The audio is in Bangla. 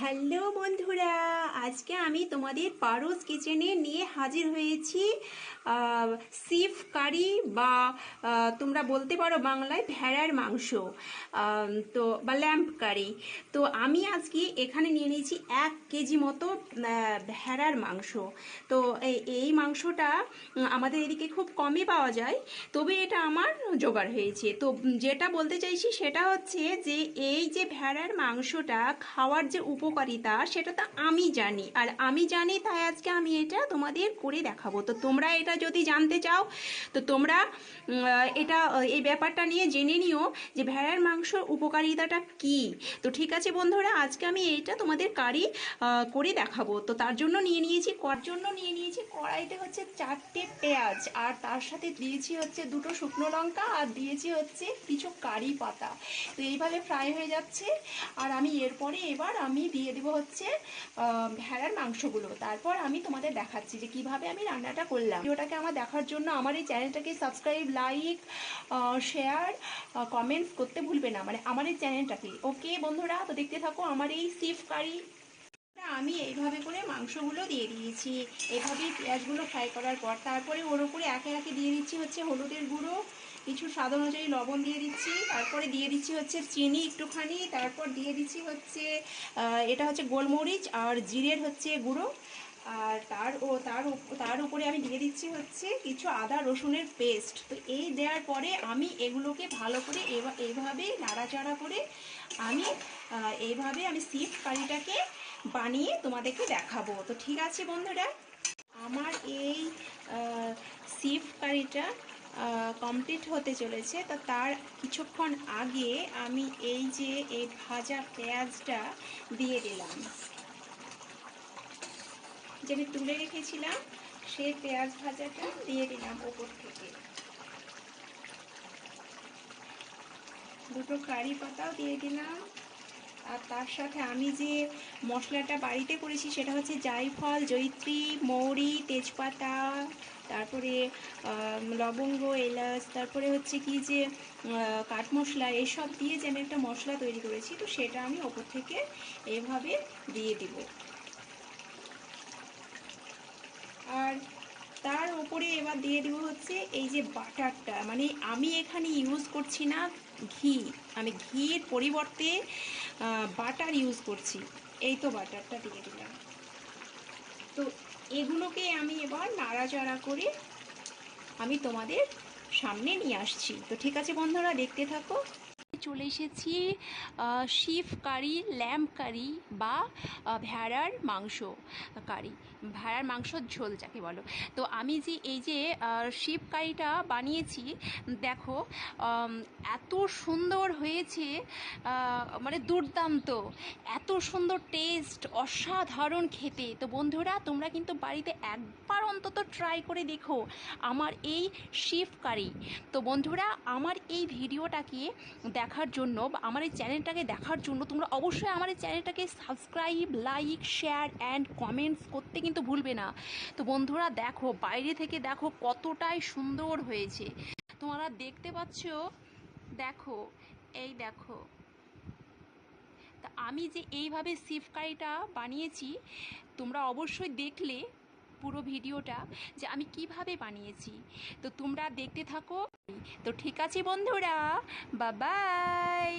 হ্যালো বন্ধুরা, আজকে আমি তোমাদের পারোস কিচেনে নিয়ে হাজির হয়েছি সিফ কারি বা তোমরা বলতে পারো বাংলায় ভেড়ার মাংস তো বা ল্যাম্প কারি। তো আমি আজকে এখানে নিয়ে নিয়েছি এক কেজি মতো ভেড়ার মাংস। তো এই- মাংসটা আমাদের এদিকে খুব কমই পাওয়া যায়, তবে এটা আমার জোগাড় হয়েছে। তো যেটা বলতে চাইছি সেটা হচ্ছে যে, এই যে ভেড়ার মাংসটা খাওয়ার যে উপকারিতা, সেটা তো আমি জানি। আর আমি জানি, তাই আজকে আমি এটা তোমাদের করে দেখাবো। তো তোমরা এটা যদি জানতে চাও, তো তোমরা এটা এই ব্যাপারটা নিয়ে জেনে নিও যে ভেড়ার মাংসর উপকারিতাটা কি। তো ঠিক আছে বন্ধুরা, আজকে আমি এইটা তোমাদের কারি করে দেখাবো। তো তার জন্য নিয়ে নিয়েছি, কর জন্য নিয়ে নিয়েছি কড়াইতে হচ্ছে চারটে পেঁয়াজ। আর তার সাথে দিয়েছি হচ্ছে দুটো শুকনো লঙ্কা, আর দিয়েছি হচ্ছে কিছু কারি পাতা। তো এইভাবে ফ্রাই হয়ে যাচ্ছে। আর আমি এরপরে এবার আমি দিয়ে দেবো হচ্ছে ভেড়ার মাংসগুলো। তারপর আমি তোমাদের দেখাচ্ছি যে কীভাবে আমি রান্নাটা করলাম। ভিডিওটাকে আমার দেখার জন্য আমার এই চ্যানেলটাকে সাবস্ক্রাইব লাইক শেয়ার কমেন্টস করতে ভুলবে না। মানে আমার এই চ্যানেলটাকে। ওকে বন্ধুরা, তো দেখতে থাকো আমার এই সিফ কারি আমি এইভাবে করে মাংসগুলো দিয়ে দিয়েছি। এইভাবেই পেঁয়াজগুলো ফ্রাই করার পর তারপরে ওর উপরে একে একে দিয়ে দিচ্ছি হচ্ছে হলুদের গুঁড়ো। কিছু স্বাদ অনুযায়ী লবণ দিয়ে দিচ্ছি। তারপরে দিয়ে দিচ্ছি হচ্ছে চিনি একটুখানি। তারপর দিয়ে দিচ্ছি হচ্ছে এটা হচ্ছে গোলমরিচ আর জিরের হচ্ছে গুঁড়ো। আর তার ও তার তার উপরে আমি দিয়ে দিচ্ছি হচ্ছে কিছু আদা রসুনের পেস্ট। তো এই দেওয়ার পরে আমি এগুলোকে ভালো করে এইভাবে নাড়াচাড়া করে আমি এইভাবে আমি সিফ কারিটাকে বানিয়ে তোমাদেরকে দেখাবো। তো ঠিক আছে বন্ধুরা, আমার এই সিফ কারিটা কমপ্লিট হতে চলেছে। তো তার কিছুক্ষণ আগে আমি এই যে এই ভাজা পেঁয়াজটা দিয়ে দিলাম। যে আমি তুলে রেখেছিলাম, সেই পেঁয়াজ ভাজাটা দিয়ে দিলাম ওপর থেকে। দুটো কারি পাতাও দিয়ে দিলাম। আর তার সাথে আমি যে মশলাটা বাড়িতে করেছি সেটা হচ্ছে জায়ফল জৈত্রী মৌরি, তেজপাতা, তারপরে লবঙ্গ, এলাচ, তারপরে হচ্ছে কি যে কাঠ মশলা এসব দিয়ে যে আমি একটা মশলা তৈরি করেছি, তো সেটা আমি ওপর থেকে এভাবে দিয়ে দিব আর তার উপরে এবার দিয়ে দেবো হচ্ছে এই যে বাটারটা। মানে আমি এখানে ইউজ করছি না ঘি। আমি ঘির পরিবর্তে বাটার ইউজ করছি। এই তো বাটারটা দিয়ে দিলাম। তো এগুলোকে আমি এবার নাড়াচাড়া করে আমি তোমাদের সামনে নিয়ে আসছি। তো ঠিক আছে বন্ধুরা, দেখতে থাকো। চলে এসেছি শিফ কারি ল্যাম্প কারি বা ভেড়ার মাংস কারি। ভেড়ার মাংসর ঝোল যাকে বলো। তো আমি যে এই যে শিফ কারিটা বানিয়েছি, দেখো এত সুন্দর হয়েছে মানে দুর্দান্ত, এত সুন্দর টেস্ট অসাধারণ খেতে। তো বন্ধুরা, তোমরা কিন্তু বাড়িতে একবার অন্তত ট্রাই করে দেখো আমার এই শিফ কারি তো বন্ধুরা, আমার এই ভিডিওটাকে দেখার জন্য বা আমার এই চ্যানেলটাকে দেখার জন্য তোমরা অবশ্যই আমার এই চ্যানেলটাকে subscribe, like, share and comments করতে কিন্তু ভুলবে না। তো বন্ধুরা দেখো, বাইরে থেকে দেখো কতটাই সুন্দর হয়েছে। তোমরা দেখতে পাচ্ছ, দেখো, এই দেখো। তা আমি যে এইভাবে সিফ কারিটা বানিয়েছি, তোমরা অবশ্যই দেখলে পুরো ভিডিওটা যে আমি কীভাবে বানিয়েছি। তো তোমরা দেখতে থাকো। তো ঠিক আছে বন্ধুরা বাবাই